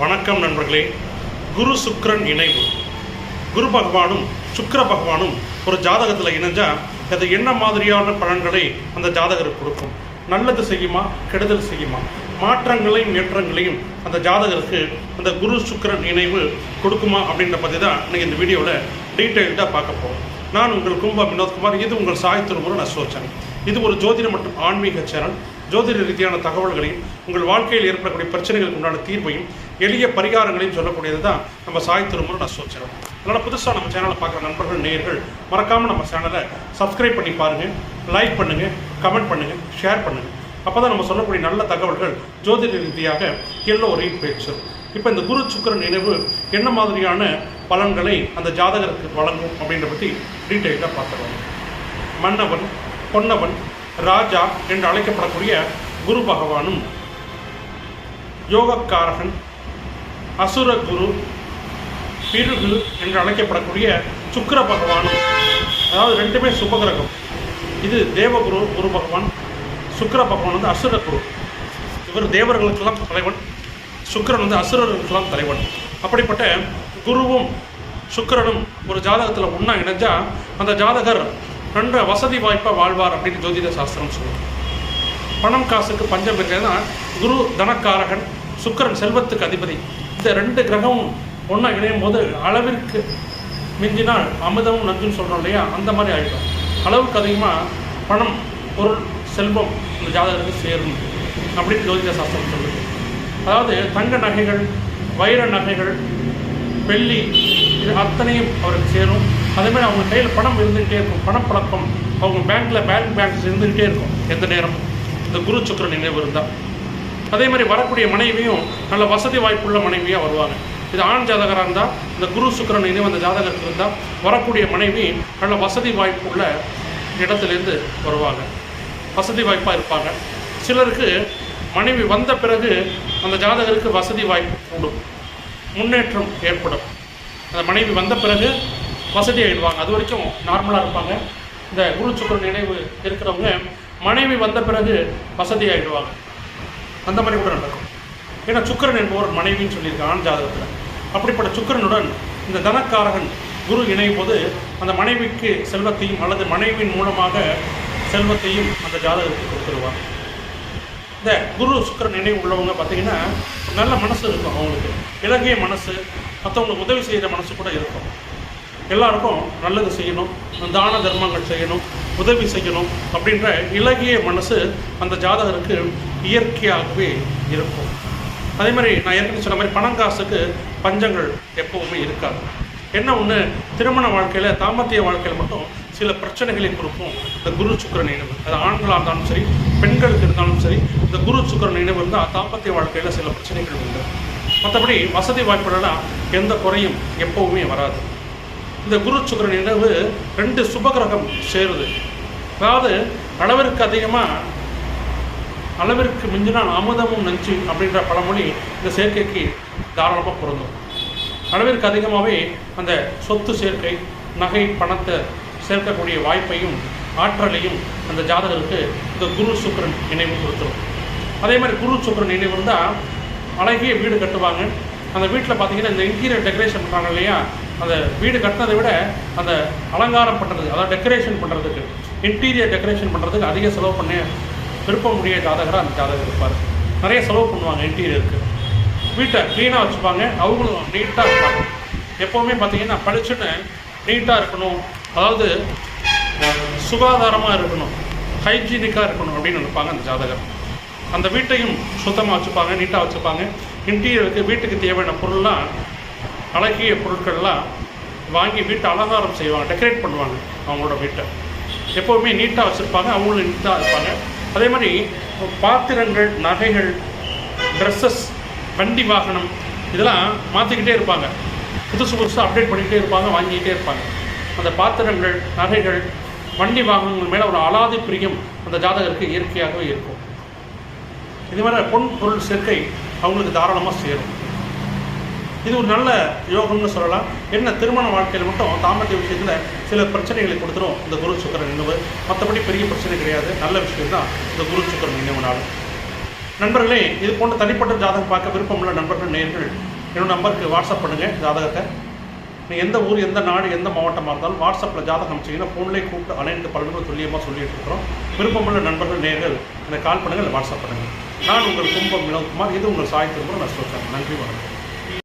வணக்கம் நண்பர்களே. குரு சுக்ரன் இணைவு. குரு பகவானும் சுக்கர பகவானும் ஒரு ஜாதகத்தில் இணைஞ்சா அது என்ன மாதிரியான பலன்களை அந்த ஜாதகருக்கு கொடுக்கும்? நல்லது செய்யுமா கெடுதல் செய்யுமா? மாற்றங்களையும் ஏற்றங்களையும் அந்த ஜாதகருக்கு அந்த குரு சுக்கரன் இணைவு கொடுக்குமா அப்படின்ற பற்றி தான் இன்றைக்கி இந்த வீடியோவில் டீட்டெயில்டாக பார்க்க போகிறோம் நான் உங்கள் கும்பா வினோத்குமார். இது உங்கள் சாய் நான் அசோச்சன். இது ஒரு ஜோதிடம் மற்றும் ஆன்மீக சேனல். ஜோதிட ரீதியான தகவல்களையும் உங்கள் வாழ்க்கையில் ஏற்படக்கூடிய பிரச்சனைகளுக்கு உண்டான தீர்வையும் எளிய பரிகாரங்களையும் சொல்லக்கூடியது தான் நம்ம சாய் நான் சோச்சிடுவோம் அதனால் புதுசாக நம்ம சேனலை பார்க்குற நண்பர்கள் நேயர்கள் மறக்காமல் நம்ம சேனலை சப்ஸ்கிரைப் பண்ணி பாருங்கள் லைக் பண்ணுங்கள் கமெண்ட் பண்ணுங்கள் ஷேர் பண்ணுங்கள் அப்போ தான் நம்ம சொல்லக்கூடிய நல்ல தகவல்கள் ஜோதிட ரீதியாக எல்லோரையும் பேசும் இப்போ இந்த குரு சுக்கரன் நினைவு என்ன மாதிரியான பலன்களை அந்த ஜாதகருக்கு வழங்கும் அப்படின்ற பற்றி டீட்டெயிலாக பார்த்துருவாங்க மன்னவன் பொன்னவன் ராஜா என்று அழைக்கப்படக்கூடிய குரு பகவானும் யோகக்காரகன் அசுர குரு பிருகு என்று அழைக்கப்படக்கூடிய சுக்கிர பகவானும் அதாவது ரெண்டுமே சுபகிரகம். இது தேவகுரு குரு பகவான் சுக்கர பகவான் வந்து அசுர குரு. இவர் தேவர்களுக்கெல்லாம் தலைவன் சுக்கிரன் வந்து அசுரர்களுக்கெல்லாம் தலைவன். அப்படிப்பட்ட குருவும் சுக்கிரனும் ஒரு ஜாதகத்தில் ஒன்றா இணைஞ்சால் அந்த ஜாதகர் ரெண்டு வசதி வாய்ப்பாக வாழ்வார் அப்படின்னு ஜோதிட சாஸ்திரம் சொல்லுவோம் பணம் காசுக்கு பஞ்சம் இருக்கிறதுனா குரு தனக்காரகன் சுக்கிரன் செல்வத்துக்கு அதிபதி. இந்த ரெண்டு கிரகமும் ஒன்றா இணையும் போது அளவிற்கு மிஞ்சினால் அமிர்தமும் நஞ்சுன்னு சொல்கிறோம் இல்லையா? அந்த மாதிரி ஆகிடும் அளவுக்கு அதிகமாக பணம் பொருள் செல்வம் இந்த ஜாதகருக்கு சேரும் அப்படின்னு ஜோதிட சாஸ்திரம் சொல்லுது. அதாவது தங்க நகைகள் வைர நகைகள் வெள்ளி இது அத்தனையும் அவருக்கு சேரும். அதேமாதிரி அவங்க கையில் பணம் இருந்துகிட்டே இருக்கும். பணப்பழக்கம் அவங்க பேங்க்கில் பேங்க் பேங்க்ஸ் இருந்துகிட்டே இருக்கும். எந்த நேரமும். இந்த குரு சுக்கர நினைவு இருந்தால் அதே மாதிரி வரக்கூடிய மனைவியும் நல்ல வசதி வாய்ப்புள்ள மனைவியாக வருவாங்க. இது ஆண் ஜாதகராக இருந்தால் இந்த குரு சுக்கரன் நினைவு அந்த ஜாதகருக்கு இருந்தால் வரக்கூடிய மனைவி நல்ல வசதி வாய்ப்புள்ள இடத்துலேருந்து வருவாங்க. வசதி வாய்ப்பாக இருப்பாங்க. சிலருக்கு மனைவி வந்த பிறகு அந்த ஜாதகருக்கு வசதி வாய்ப்பு கூடும் முன்னேற்றம் ஏற்படும். அந்த மனைவி வந்த பிறகு வசதி ஆயிடுவாங்க. அது வரைக்கும் நார்மலாக இருப்பாங்க. இந்த குரு சுக்கர நினைவு இருக்கிறவங்க மனைவி வந்த பிறகு வசதி ஆகிடுவாங்க அந்த மாதிரி கூட நடக்கும். ஏன்னா சுக்கிரன் என்பவர் மனைவின்னு சொல்லியிருக்கான் ஆண் ஜாதகத்தில். அப்படிப்பட்ட சுக்கிரனுடன் இந்த தனக்காரகன் குரு இணையும் போது அந்த மனைவிக்கு செல்வத்தையும் அல்லது மனைவியின் மூலமாக செல்வத்தையும் அந்த ஜாதகத்துக்கு கொடுத்துருவாங்க இந்த குரு சுக்கிரன் நினைவு உள்ளவங்க பார்த்தீங்கன்னா நல்ல மனசு இருக்கும் அவங்களுக்கு. இலங்கைய மனசு மற்றவங்களுக்கு உதவி செய்கிற மனசு கூட இருக்கும். எல்லாருக்கும் நல்லது செய்யணும் தான தர்மங்கள் செய்யணும் உதவி செய்யணும் அப்படின்ற இலகிய மனசு அந்த ஜாதகருக்கு இயற்கையாகவே இருக்கும். அதே மாதிரி நான் ஏற்கனவே சொன்ன மாதிரி பணம் காசுக்கு பஞ்சங்கள் எப்பவுமே இருக்காது. என்ன ஒன்று திருமண வாழ்க்கையில் தாம்பத்திய வாழ்க்கையில் மட்டும் சில பிரச்சனைகளை கொடுக்கும் இந்த குரு சுக்கர நினைவு. அது ஆண்களாக இருந்தாலும் சரி பெண்களுக்கு இருந்தாலும் சரி இந்த குரு சுக்கர நினைவு இருந்தால் தாம்பத்திய வாழ்க்கையில் சில பிரச்சனைகள் உண்டு. மற்றபடி வசதி வாய்ப்புகளெல்லாம் எந்த குறையும் எப்பவுமே வராது. இந்த குரு சுக்கர நினைவு ரெண்டு சுபகிரகம் சேருது. அதாவது அளவிற்கு அதிகமாக அளவிற்கு மிஞ்சினால் அமுதமும் நஞ்சு அப்படின்ற பழமொழி இந்த சேர்க்கைக்கு தாராளமாக பொருந்தும். அளவிற்கு அதிகமாகவே அந்த சொத்து சேர்க்கை நகை பணத்தை சேர்க்கக்கூடிய வாய்ப்பையும் ஆற்றலையும் அந்த ஜாதகருக்கு இந்த குரு சுக்கரன் நினைவு கொடுத்துரும். அதே மாதிரி குரு சுக்கரன் நினைவு இருந்தால் அழகிய வீடு கட்டுவாங்க. அந்த வீட்டில் பார்த்தீங்கன்னா இந்த இன்டீரியர் டெக்கரேஷன் பண்ணுறாங்க இல்லையா? அந்த வீடு கட்டினதை விட அந்த அலங்காரம் பண்ணுறது அதாவது டெக்கரேஷன் பண்ணுறதுக்கு இன்டீரியர் டெக்கரேஷன் பண்ணுறதுக்கு அதிக செலவு பண்ண விருப்பமுடைய ஜாதகராக அந்த ஜாதகர் இருப்பார். நிறைய செலவு பண்ணுவாங்க இன்டீரியருக்கு வீட்டை க்ளீனாக வச்சுப்பாங்க. அவங்களும் நீட்டாக இருப்பாங்க. எப்போவுமே பார்த்தீங்கன்னா படிச்சுன்னு நீட்டாக இருக்கணும். அதாவது சுகாதாரமாக இருக்கணும் ஹைஜீனிக்காக இருக்கணும் அப்படின்னு நினைப்பாங்க அந்த ஜாதகம் அந்த வீட்டையும் சுத்தமாக வச்சுப்பாங்க நீட்டாக வச்சுப்பாங்க. இன்டீரியருக்கு வீட்டுக்கு தேவையான பொருள்லாம் அழகிய பொருட்கள்லாம் வாங்கி வீட்டை அலங்காரம் செய்வாங்க டெக்கரேட் பண்ணுவாங்க அவங்களோட வீட்டை. எப்போவுமே நீட்டாக வச்சுருப்பாங்க அவங்களும் நீட்டாக இருப்பாங்க. அதே மாதிரி பாத்திரங்கள் நகைகள் ட்ரெஸ்ஸஸ் வண்டி வாகனம் இதெல்லாம் மாற்றிக்கிட்டே இருப்பாங்க. புதுசு புதுசாக அப்டேட் பண்ணிக்கிட்டே இருப்பாங்க வாங்கிக்கிட்டே இருப்பாங்க. அந்த பாத்திரங்கள் நகைகள் வண்டி வாகனங்கள் மேலே ஒரு அலாதி பிரியம் அந்த ஜாதகருக்கு இயற்கையாகவே இருக்கும். இது மாதிரி பொன் பொருள் சேர்க்கை அவங்களுக்கு தாராளமாக சேரும். இது ஒரு நல்ல யோகம்னு சொல்லலாம். என்ன திருமண வாழ்க்கையில் மட்டும் தாம்பத்திய விஷயத்தில் சில பிரச்சனைகளை கொடுத்துரும். இந்த குரு சுக்கரன் நினைவு. மற்றபடி பெரிய பிரச்சனை கிடையாது. நல்ல விஷயம் தான் இந்த குரு சுக்கரன் நாள் நண்பர்களே இது போன்ற தனிப்பட்ட ஜாதகம் பார்க்க விருப்பமுள்ள நண்பர்கள் நேர்கள் என்னோட நம்பருக்கு வாட்ஸ்அப் பண்ணுங்கள் ஜாதகத்தை. எந்த ஊர் எந்த நாடு எந்த மாவட்டமாக இருந்தாலும் வாட்ஸ்அப்பில் ஜாதகம் அமைச்சிங்கன்னா ஃபோன்லேயே கூப்பிட்டு அனைத்து பலன்களும் துல்லியமாக சொல்லிட்டு இருக்கிறோம். விருப்பமுள்ள நண்பர்கள் நேர்கள் இந்த கால் பண்ணுங்கள் இல்லை வாட்ஸ்அப் பண்ணுங்கள். நான் உங்கள் கும்பம் வினோத்குமார். இது உங்கள் சாய் திரும்ப நான் சொல்கிறேன் நன்றி வணக்கம்.